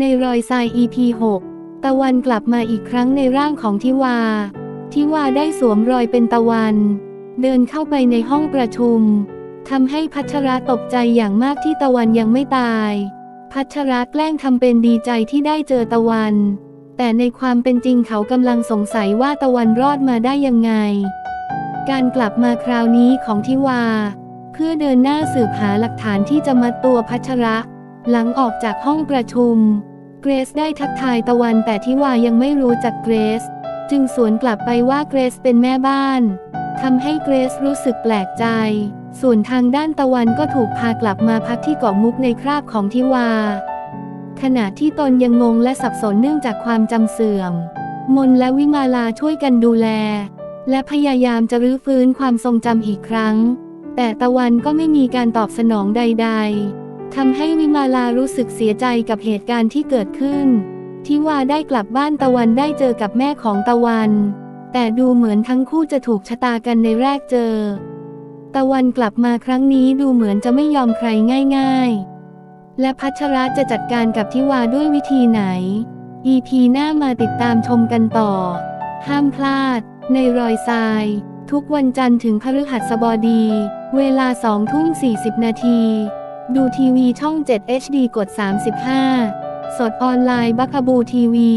ในรอยทราย EP 6 ตะวันกลับมาอีกครั้งในร่างของทิวา ทิวาได้สวมรอยเป็นตะวัน เดินเข้าไปในห้องประชุมทำให้พัชระตกใจอย่างมากที่ตะวันยังไม่ตาย พัชระแกล้งทำเป็นดีใจที่ได้เจอตะวัน แต่ในความเป็นจริงเขากำลังสงสัยว่าตะวันรอดมาได้ยังไง การกลับมาคราวนี้ของทิวา เพื่อเดินหน้าสืบหาหลักฐานที่จะมัดตัวพัชระ หลังออกจากห้องประชุม เกรซได้ทักทายตะวันแต่ทิวายังไม่รู้จักเกรซ จึงสวนกลับไปว่าเกรซเป็นแม่บ้านทำให้เกรซรู้สึกแปลกใจ ส่วนทางด้านตะวันก็ถูกพากลับมาพักที่เกาะมุกในคราบของทิวา ขณะที่ตนยังงงและสับสนเนื่องจากความจำเสื่อม มนและวิมาลาช่วยกันดูแล และพยายามจะรื้อฟื้นความทรงจำอีกครั้ง แต่ตะวันก็ไม่มีการตอบสนองใด ๆ ทำให้วิมาลารู้สึกเสียใจกับเหตุการณ์ที่เกิดขึ้นที่ว่าได้กลับบ้านตะวันได้เจอกับแม่ของตะวัน แต่ดูเหมือนทั้งคู่จะถูกชะตากันในแรกเจอ ตะวันกลับมาครั้งนี้ดูเหมือนจะไม่ยอมใครง่าย ๆ และพัชระจะจัดการกับทิวาด้วยวิธีไหน EP หน้ามาติดตามชมกันต่อ ห้ามพลาด ในรอยทราย ทุกวันจันทร์ถึงพฤหัสบดี เวลา2ทุ่ม40 นาที ดูทีวีช่อง 7 HD กด 35 สดออนไลน์บัคบูทีวี